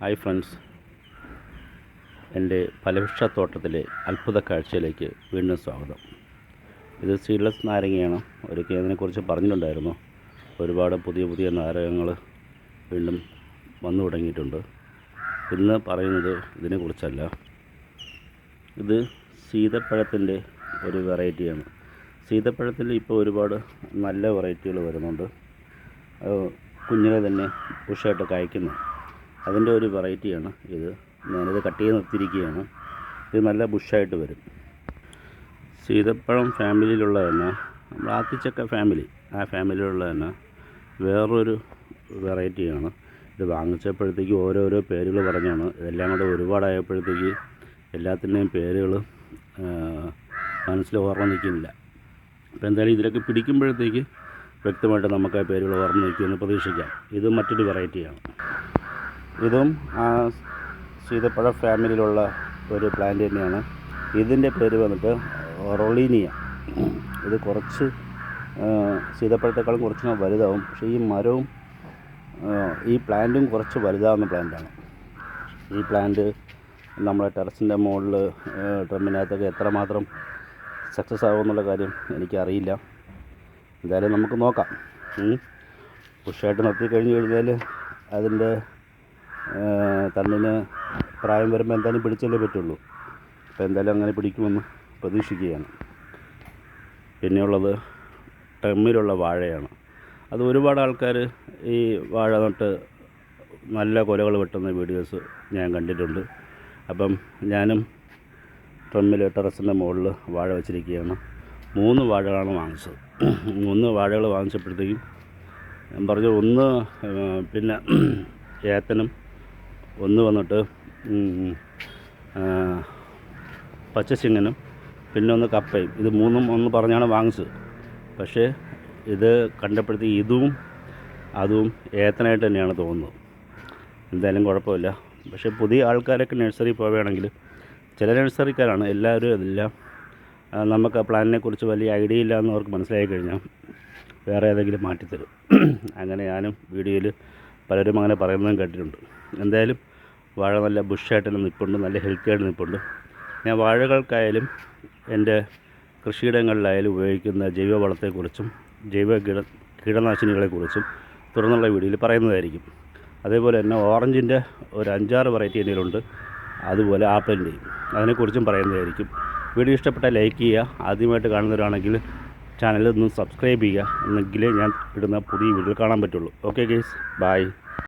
Hi friends. എന്റെ ഫലവൃക്ഷത്തോട്ടത്തിലെ അത്ഭുത കാഴ്ചയിലേക്ക് വീണ്ടും സ്വാഗതം. ഇത് സീഡ്ലെസ് നാരങ്ങയാണ്. ഒരിക്കൽ അതിനെക്കുറിച്ച് പറഞ്ഞിട്ടുണ്ടായിരുന്നു. ഒരുപാട് പുതിയ പുതിയ നാരകങ്ങൾ വീണ്ടും വന്നു തുടങ്ങിയിട്ടുണ്ട്. ഇന്ന് പറയുന്നത് ഇതിനെക്കുറിച്ചല്ല. ഇത് സീതപ്പഴത്തിന്റെ ഒരു വെറൈറ്റിയാണ്. സീതപ്പഴത്തിൽ ഇപ്പോൾ ഒരുപാട് നല്ല വെറൈറ്റികൾ വരുന്നുണ്ട്. കുഞ്ഞിനെ തന്നെ പുഷായിട്ട് കായ്ക്കുന്നു. അതിന്റെ ഒരു വെറൈറ്റിയാണ് ഇത്. ഞാനിത് കട്ട് ചെയ്ത് നിർത്തിയിരിക്കുകയാണ്. ഇത് നല്ല ബുഷായിട്ട് വരും. സീതപ്പഴം ഫാമിലിയിലുള്ള തന്നെ നമ്മൾ ആത്തിച്ചക്ക ഫാമിലി ആ ഫാമിലിയിലുള്ള തന്നെ വേറൊരു വെറൈറ്റിയാണ്. ഇത് വാങ്ങിച്ചപ്പോഴത്തേക്ക് ഓരോരോ പേരുകൾ പറഞ്ഞാണ്. ഇതെല്ലാം കൂടെ ഒരുപാടായപ്പോഴത്തേക്ക് എല്ലാത്തിന്റെയും പേരുകൾ മനസ്സിൽ ഓർമ്മ നിൽക്കുന്നില്ല. അപ്പോൾ എന്തായാലും ഇതിലൊക്കെ പിടിക്കുമ്പോഴത്തേക്ക് വ്യക്തമായിട്ട് നമുക്ക് ആ പേരുകൾ ഓർമ്മ നിൽക്കുമെന്ന് പ്രതീക്ഷിക്കാം. ഇത് മറ്റൊരു വെറൈറ്റിയാണ്. ഇതും ആ സീതപ്പഴ ഫാമിലിയിലുള്ള ഒരു പ്ലാന്റ് തന്നെയാണ്. ഇതിന്റെ പേര് വന്നിട്ട് റൊളീനിയ. ഇത് കുറച്ച് ആ, സീതപ്പഴത്തെക്കാളും കുറച്ച് വലുതാവും. പക്ഷേ ഈ മരവും ഈ പ്ലാന്റും കുറച്ച് വലുതാവുന്ന പ്ലാന്റാണ് ഈ പ്ലാന്റ് നമ്മളെ ടെറസിന്റെ മുകളിൽ ഡ്രമ്മിനകത്തൊക്കെ എത്രമാത്രം സക്സസ് ആകുമെന്നുള്ള കാര്യം എനിക്കറിയില്ല. എന്തായാലും നമുക്ക് നോക്കാം. പുഷായിട്ട് നിർത്തി കഴിഞ്ഞ് കഴിഞ്ഞാൽ അതിന്റെ തണ്ടിന് പ്രായം വരുമ്പോൾ എന്തായാലും പിടിച്ചല്ലേ പറ്റുള്ളൂ. അപ്പോൾ എന്തായാലും അങ്ങനെ പിടിക്കുമെന്ന് പ്രതീക്ഷിക്കുകയാണ്. പിന്നെയുള്ളത് ടെമ്മിലുള്ള വാഴയാണ്. അത് ഒരുപാട് ആൾക്കാർ ഈ വാഴ നട്ട് നല്ല കൊലകൾ വെട്ടുന്ന വീഡിയോസ് ഞാൻ കണ്ടിട്ടുണ്ട്. അപ്പം ഞാനും ട്രമ്മിൽ ടെറസിന്റെ മുകളിൽ വാഴ വെച്ചിരിക്കുകയാണ്. മൂന്ന് വാഴകളാണ് വാങ്ങിച്ചത്. മൂന്ന് വാഴകൾ വാങ്ങിച്ചപ്പോഴത്തേക്കും ഞാൻ പറഞ്ഞു ഒന്ന് പിന്നെ ഏത്തനും ഒന്ന് വന്നിട്ട് പച്ചശിങ്ങനും പിന്നെ ഒന്ന് കപ്പയും. ഇത് മൂന്നും ഒന്ന് പറഞ്ഞാണ് വാങ്ങിച്ചത്. പക്ഷേ ഇത് കണ്ടപ്പോഴത്തേക്ക് ഇതും അതും ഏത്തനായിട്ട് തന്നെയാണ് തോന്നുന്നത്. എന്തായാലും കുഴപ്പമില്ല. പക്ഷേ പുതിയ ആൾക്കാരൊക്കെ നഴ്സറി പോവുകയാണെങ്കിൽ ചില നഴ്സറിക്കാരാണ് എല്ലാവരും അതെല്ലാം നമുക്ക് ആ പ്ലാനിനെ കുറിച്ച് വലിയ ഐഡിയ ഇല്ല എന്ന് അവർക്ക് മനസ്സിലായി കഴിഞ്ഞാൽ വേറെ ഏതെങ്കിലും മാറ്റിത്തരും. അങ്ങനെ ഞാനും വീഡിയോയിൽ പലരും അങ്ങനെ പറയുന്നതും കേട്ടിട്ടുണ്ട്. എന്തായാലും വാഴ നല്ല ബുഷായിട്ട് തന്നെ നിൽപ്പുണ്ട് നല്ല ഹെൽത്തി ആയിട്ട് നിൽപ്പുണ്ട്. ഞാൻ വാഴകൾക്കായാലും എന്റെ കൃഷിയിടങ്ങളിലായാലും ഉപയോഗിക്കുന്ന ജൈവ വളത്തെക്കുറിച്ചും ജൈവ കീട കീടനാശിനികളെക്കുറിച്ചും തുടർന്നുള്ള വീഡിയോയിൽ പറയുന്നതായിരിക്കും. അതേപോലെ തന്നെ ഓറഞ്ചിന്റെ ഒരു അഞ്ചാറ് വെറൈറ്റി എന്തെങ്കിലുമുണ്ട് അതുപോലെ ആപ്പിളിന്റെയും. അതിനെക്കുറിച്ചും പറയുന്നതായിരിക്കും. വീഡിയോ ഇഷ്ടപ്പെട്ടാൽ ലൈക്ക് ചെയ്യുക ആദ്യമായിട്ട് കാണുന്നവരാണെങ്കിൽ ചാനൽ ഒന്ന് സബ്സ്ക്രൈബ് ചെയ്യുക എന്നെങ്കിലേ ഞാൻ ഇടുന്ന പുതിയ വീഡിയോ കാണാൻ പറ്റുള്ളൂ. Okay guys by